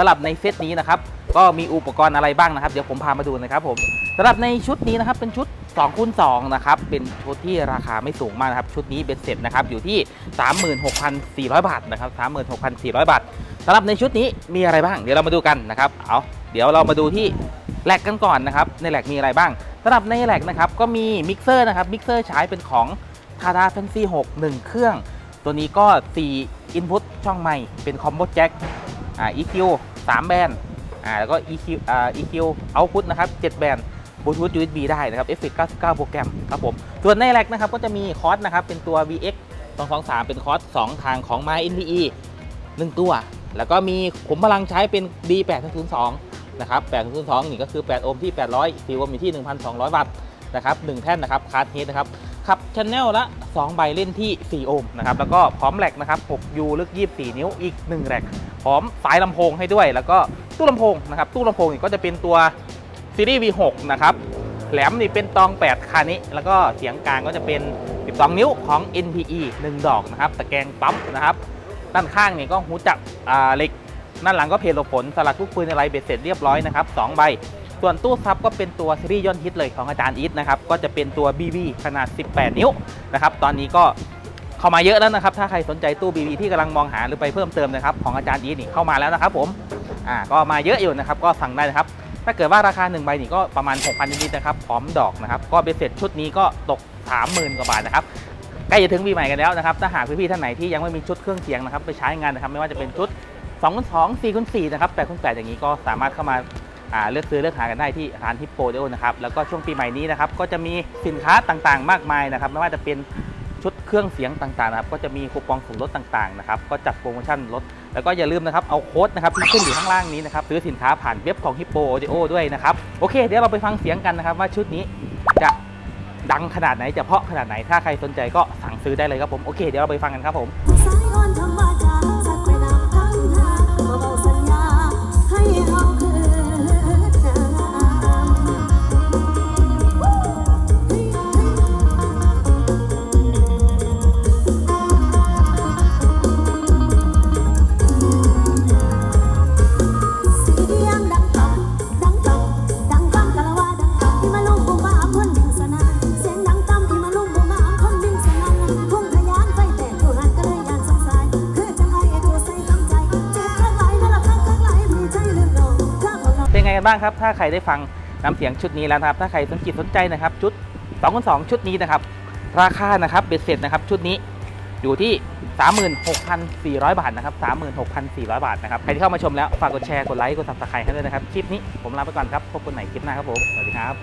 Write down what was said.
สำหรับในเซตนี้นะครับก็มีอุปกรณ์อะไรบ้างนะครับ เดี๋ยวผมพามาดูนะครับผมสำหรับในชุดนี้นะครับเป็นชุด2คูณ2นะครับเป็นชุดที่ราคาไม่สูงมากนะครับชุดนี้เป็นเสร็จนะครับอยู่ที่ 36,400 บาทนะครับ36,400 บาทสำหรับในชุดนี้มีอะไรบ้าง เดี๋ยวเรามาดูกันนะครับเอาเดี๋ยวเรามาดูที่แหลกกันก่อนนะครับในแหลกมีอะไรบ้างสำหรับในแหลกนะครับก็มีมิกเซอร์นะครับมิกเซอร์ใช้เป็นของทาดาแฟนซี6 1 เครื่อง ตัวนี้ก็ 4 Input ช่องใหม่เป็นคอมโบแจ็คอ่า EQ 3 แบนอ่าแล้วก็ EQ อ่า EQ Output นะครับ 7 แบนบลูทูธ USB ได้นะครับเอฟเฟก99 โปรแกรมครับผม ส่วนในแร็กนะครับก็จะมีคอร์สนะครับ เป็นตัว VX 223 เป็นคอร์ส2 ทางของ My NVE 1 ตัว แล้วก็มีขุมพลังใช้เป็น B802 นะครับ802 นี่ก็คือ 8 โอห์มที่ 800 4 โอห์มอยู่ที่ 1,200 วัตต์นะครับ 1 แท่นนะครับ คาร์ดเฮดนะครับ ขับชแนลละ 2 ใบเล่นที่ 4 โอห์มนะครับแล้วก็พร้อมแหลกนะครับ 6 U ลึก 24 นิ้วอีก 1แหลกพร้อมสายลำโพงให้ด้วย แล้วก็ตู้ลำโพงนะครับตู้ลำโพงนี่ก็จะเป็นตัวซีรีส์ V6 นะครับแหลมนี่เป็นตอง 8 คานิแล้วก็เสียงกลางก็จะเป็น 12 นิ้วของ NPE 1 ดอกนะครับตะแกรงปั๊มนะครับด้านข้างนี่ก็หูจับอ่าเหล็กด้านหลังก็เพลโลผลสลักลูกปืนอะไรเบ็ดเสร็จเรียบร้อยนะครับ2ใบ ส่วนตู้ซับก็เป็นตัวซีรีส์ยอดฮิตเลยของอาจารย์อีทนะครับ ก็จะเป็นตัว BB ขนาด 18 นิ้วนะครับ ตอนนี้ก็เข้ามาเยอะแล้วนะครับ ถ้าใครสนใจตู้ BB ที่กำลังมองหาหรือไปเพิ่มเติมนะครับ ของอาจารย์อีทนี่เข้ามาแล้วนะครับผม อ่า ก็มาเยอะอยู่นะครับ ก็สั่งได้นะครับ ถ้าเกิดว่าราคา1ใบนี่ก็ประมาณ 6,000นิดๆนะครับ พร้อมดอกนะครับ ก็เบ็ดเสร็จชุดนี้ก็ตก 30,000กว่าบาทนะครับใกล้จะถึงปีใหม่กันแล้วนะครับ ถ้าหากพี่ๆท่านไหนที่ยังไม่มีชุดเครื่องเสียงนะครับไปใช้งานนะครับ ไม่ว่าจะเป็นชุด2คูณ2 4คูณ4นะครับ8คูณ8อย่างนี้ก็สามารถเข้ามา เลือกซื้อเลือกหากันได้ที่ร้านฮิปโปเดโอนะครับแล้วก็ช่วงปีใหม่นี้นะครับก็จะมีสินค้าต่างๆ มากมายนะครับไม่ว่าจะเป็นชุดเครื่องเสียงต่างๆนะครับก็จะมีคูปองส่วนลดต่างๆนะครับก็จัดโปรโมชั่นลดแล้วก็อย่าลืมนะครับเอาโค้ดนะครับที่ขึ้นอยู่ข้างล่างนี้นะครับซื้อสินค้าผ่านเว็บของฮิปโปเดโอด้วยนะครับโอเค เดี๋ยวเราไปฟังเสียงกันนะครับว่าชุดนี้จะดังขนาดไหนจะเพาะขนาดไหนถ้าใครสนใจก็สั่งซื้อได้เลยครับผมโอเคเดี๋ยวเราไปฟังกันครับผม บ้างครับ ถ้าใครได้ฟังน้ำเสียงชุดนี้แล้วนะครับ ถ้าใครสนจิตสนใจนะครับชุด2คูณ2ชุดนี้นะครับ ราคานะครับเบ็ดเสร็จนะครับชุดนี้อยู่ที่ 36,400 บาทนะครับ 36,400 บาทนะครับ ใครที่เข้ามาชมแล้ว ฝากกดแชร์ กดไลค์ กดซับสไครต์ให้ด้วยนะครับ คลิปนี้ผมลาไปก่อนครับ พบกันใหม่คลิปหน้าครับผม สวัสดีครับ